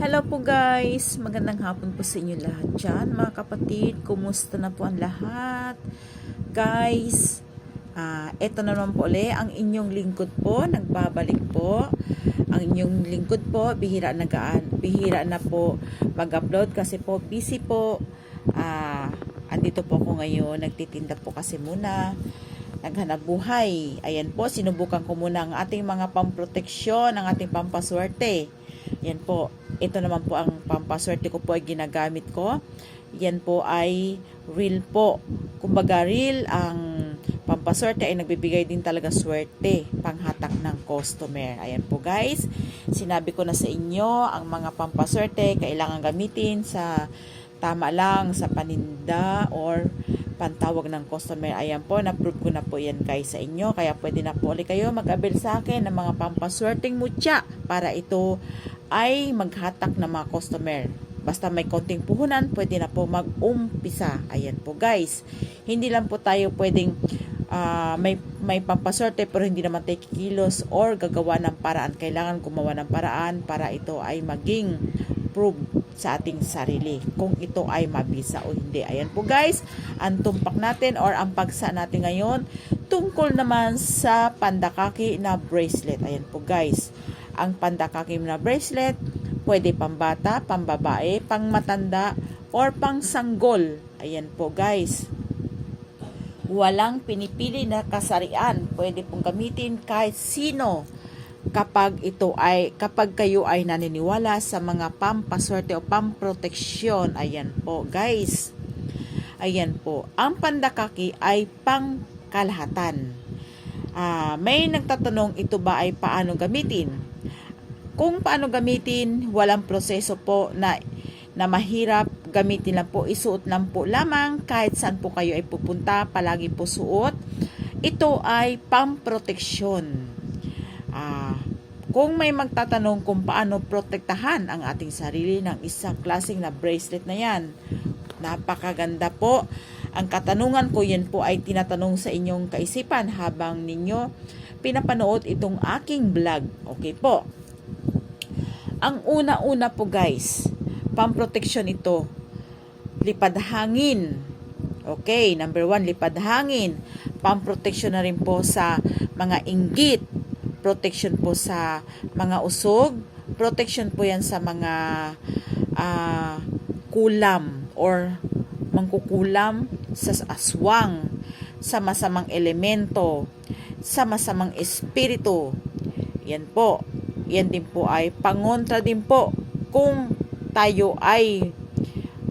Hello po guys, magandang hapon po sa inyo lahat dyan. Mga kapatid, kumusta na po ang lahat? Guys ah eto na naman po ulit ang inyong lingkod po, nagbabalik po. Ang inyong lingkod po, bihira na gaan, bihira na po mag-upload kasi po busy po. Ah andito po ako ngayon, nagtitinda po kasi muna. Naghanap buhay. Ayan po, sinubukan ko muna ang ating mga pamproteksyon, ang ating pampaswerte. Yan po. Ito naman po ang pampaswerte ko po ay ginagamit ko. Yan po ay real po. Kumbaga real ang pampaswerte ay nagbibigay din talaga swerte panghatak ng customer. Ayan po guys. Sinabi ko na sa inyo ang mga pampaswerte kailangan gamitin sa tama lang sa paninda or pantawag ng customer. Ayan po, na-prove ko na po yan guys sa inyo. Kaya pwede na po ulit kayo mag-avail sa akin ng mga pampaswerteng mutya para ito ay maghatak ng mga customer. Basta may konting puhunan, pwede na po mag-umpisa. Ayan po guys. Hindi lang po tayo pwedeng ah, may, may pampaswerte pero hindi naman tayo kikilos or gagawa ng paraan. Kailangan gumawa ng paraan para ito ay maging prove sa ating sarili kung ito ay mabisa o hindi. Ayan po guys, ang tumpak natin or ang pagsa natin ngayon tungkol naman sa pandakaki na bracelet. Ayan po guys, ang pandakaki na bracelet pwede pambata, pambabae, pangmatanda, or pang sanggol. Ayan po guys. Walang pinipili na kasarian. Pwede pong gamitin kahit sino kapag ito ay kapag kayo ay naniniwala sa mga pampaswerte o pamproteksyon. Ayan po, guys. Ayan po. Ang pandakaki ay pangkalahatan. Ah, may nagtatanong ito ba ay paano gamitin? Kung paano gamitin, walang proseso po na na mahirap gamitin lang po, isuot lang po lamang kahit saan po kayo ay pupunta, palagi po suot. Ito ay pamproteksyon. Ah, kung may magtatanong kung paano protektahan ang ating sarili ng isang klaseng na bracelet na yan, napakaganda po. Ang katanungan ko yan po ay tinatanong sa inyong kaisipan habang ninyo pinapanood itong aking vlog. Okay po. Ang una-una po guys, pamproteksyon ito, lipad hangin. Okay, number one, lipad hangin. Pamproteksyon na rin po sa mga inggit. Protection po sa mga usog. Protection po yan sa mga ah, kulam or mangkukulam sa aswang, sa masamang elemento, sa masamang espiritu. Yan po. Yan din po ay pangontra din po kung tayo ay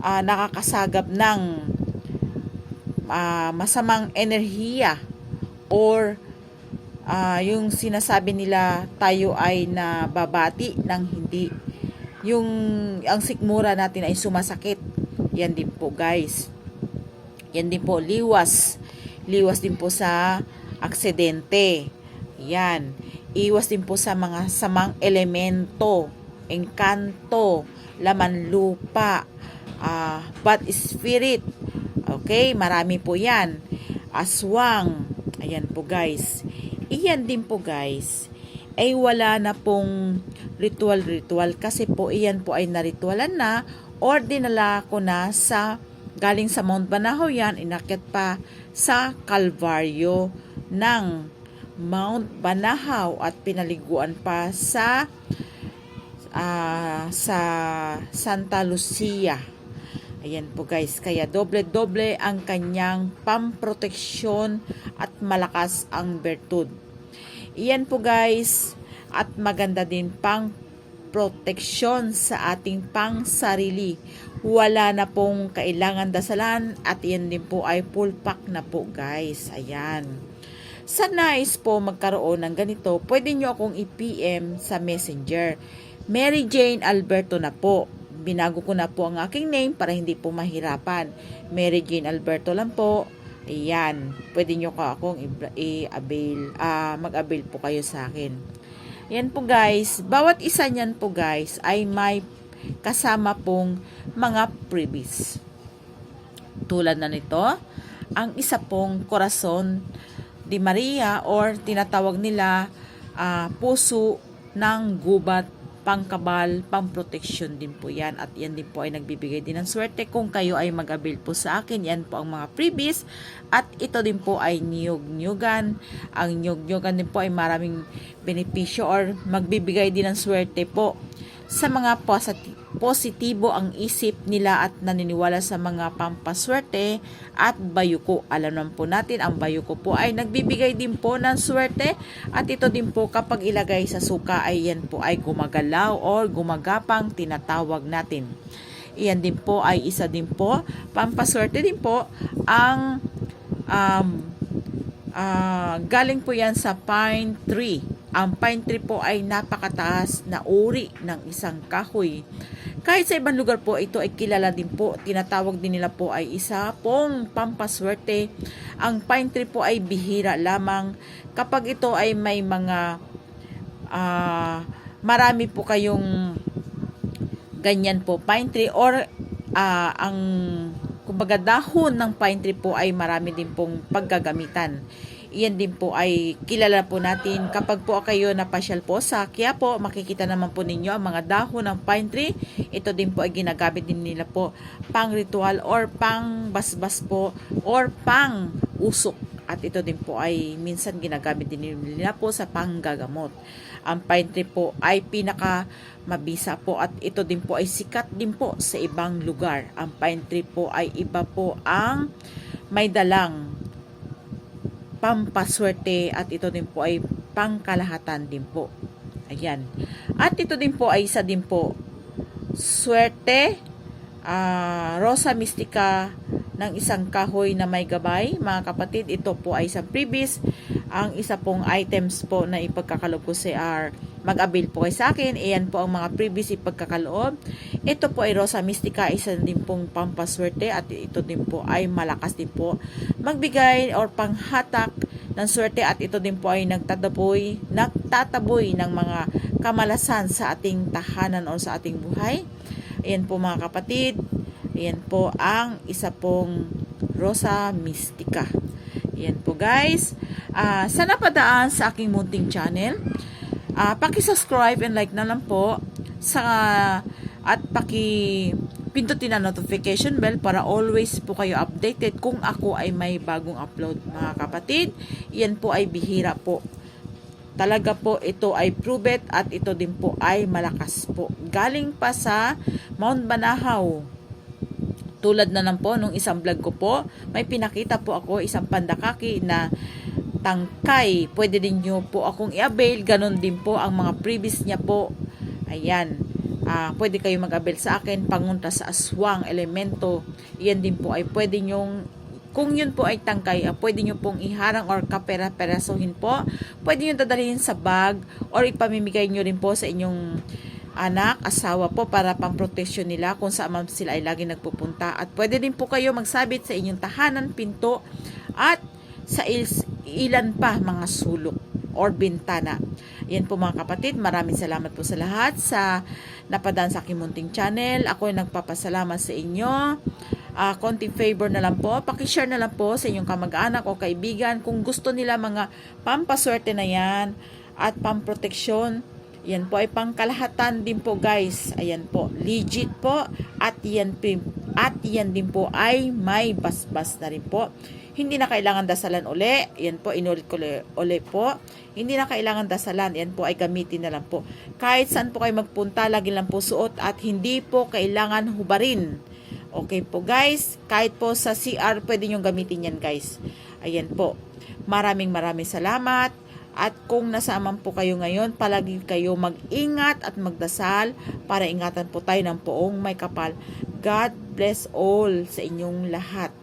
ah, nakakasagap ng ah, masamang enerhiya or ah, yung sinasabi nila tayo ay nababati ng hindi. Yung ang sikmura natin ay sumasakit. Yan din po guys. Yan din po liwas. Liwas din po sa aksidente. Yan iwas din po sa mga samang elemento engkanto laman lupa ah bad spirit. Okay marami po yan. Aswang. Ayan po guys. Iyan din po guys ay wala na pong ritual-ritual kasi po iyan po ay naritualan na or dinala ko na sa galing sa Mount Banahaw yan inakyat pa sa Kalbaryo ng Mount Banahaw at pinaliguan pa sa ah, sa Santa Lucia. Ayan po guys, kaya doble-doble ang kanyang pamproteksyon at malakas ang bertud. Iyan po guys, at maganda din pang proteksyon sa ating pang sarili. Wala na pong kailangan dasalan at iyan din po ay full pack na po guys. Ayan. Sa nice po magkaroon ng ganito, pwede nyo akong i-PM sa messenger. Mary Jane Alberto na po. Binago ko na po ang aking name para hindi po mahirapan. Mary Jane Alberto lang po. Ayan. Pwede nyo ka akong i-avail, ah, mag-avail po kayo sa akin. Yan po guys. Bawat isa niyan po guys ay may kasama pong mga freebies. Tulad na nito, ang isa pong Corazon de Maria or tinatawag nila ah, puso ng gubat pangkabal, pamproteksyon din po yan. At yan din po ay nagbibigay din ng swerte. Kung kayo ay mag-avail po sa akin, yan po ang mga freebies. At ito din po ay niyog-nyugan. Ang niyog-nyugan din po ay maraming benepisyo or magbibigay din ng swerte po sa mga positi- positibo ang isip nila at naniniwala sa mga pampaswerte at bayuko. Alam naman po natin, ang bayuko po ay nagbibigay din po ng swerte at ito din po kapag ilagay sa suka ay yan po ay gumagalaw or gumagapang tinatawag natin. Iyan din po ay isa din po, pampaswerte din po ang um, Ah, galing po yan sa pine tree. Ang pine tree po ay napakataas na uri ng isang kahoy. Kahit sa ibang lugar po, ito ay kilala din po. Tinatawag din nila po ay isa pong pampaswerte. Ang pine tree po ay bihira lamang. Kapag ito ay may mga ah, marami po kayong ganyan po pine tree or ah, ang kumbaga dahon ng pine tree po ay marami din pong paggagamitan. Iyan din po ay kilala po natin. Kapag po kayo napasyal po sa Quiapo, makikita naman po ninyo ang mga dahon ng pine tree. Ito din po ay ginagamit din nila po pang ritual or pang basbas po or pang usok. At ito din po ay minsan ginagamit din nila po sa panggagamot. Ang pine tree po ay pinaka mabisa po at ito din po ay sikat din po sa ibang lugar. Ang pine tree po ay iba po ang may dalang pampaswerte at ito din po ay pangkalahatan din po. Ayan. At ito din po ay isa din po swerte ah, Rosa Mystica ng isang kahoy na may gabay. Mga kapatid, ito po ay isang previous. Ang isa pong items po na ipagkakaloob ko sa R, mag-avail po kayo sa akin. Ayan po ang mga previous ipagkakaloob. Ito po ay Rosa Mystica, isa din pong pampaswerte at ito din po ay malakas din po magbigay or panghatak ng swerte at ito din po ay nagtataboy, nagtataboy ng mga kamalasan sa ating tahanan o sa ating buhay. Ayan po mga kapatid, Ayan po ang isa pong Rosa Mystica. Ayan po guys. Ah, sa napadaan sa aking munting channel, ah paki-subscribe and like na lang po sa at paki pindutin ang notification bell para always po kayo updated kung ako ay may bagong upload mga kapatid. Yan po ay bihira po. Talaga po ito ay provet at ito din po ay malakas po. Galing pa sa Mount Banahaw, tulad na lang po nung isang vlog ko po, may pinakita po ako isang pandakaki na tangkay. Pwede din nyo po akong i-avail. Ganon din po ang mga previous niya po. Ayan. Ah, pwede kayo mag-avail sa akin. Pangunta sa aswang, elemento. Yan din po ay pwede nyong kung yun po ay tangkay, ah, pwede nyo pong iharang or kapera-perasohin po. Pwede nyo dadalhin sa bag or ipamimigay nyo rin po sa inyong anak, asawa po para pang-protection nila kung saan man sila ay lagi nagpupunta. At pwede din po kayo magsabit sa inyong tahanan, pinto at sa il- ilan pa mga sulok or bintana. Yan po mga kapatid, maraming salamat po sa lahat sa napadaan sa aking munting channel. Ako ay nagpapasalamat sa inyo. Ah, konting favor na lang po. Pakishare na lang po sa inyong kamag-anak o kaibigan kung gusto nila mga pampaswerte na yan at pamproteksyon. Yan po ay pangkalahatan din po guys. Ayan po. Legit po. At yan, at yan din po ay may basbas na rin po. Hindi na kailangan dasalan uli. Yan po, inulit ko uli, po. Hindi na kailangan dasalan. Yan po ay gamitin na lang po. Kahit saan po kayo magpunta, lagi lang po suot at hindi po kailangan hubarin. Okay po guys, kahit po sa CR pwede nyo gamitin yan guys. Ayan po. Maraming maraming salamat. At kung nasaan po kayo ngayon, palagi kayo mag-ingat at magdasal para ingatan po tayo ng poong may kapal. God bless all sa inyong lahat.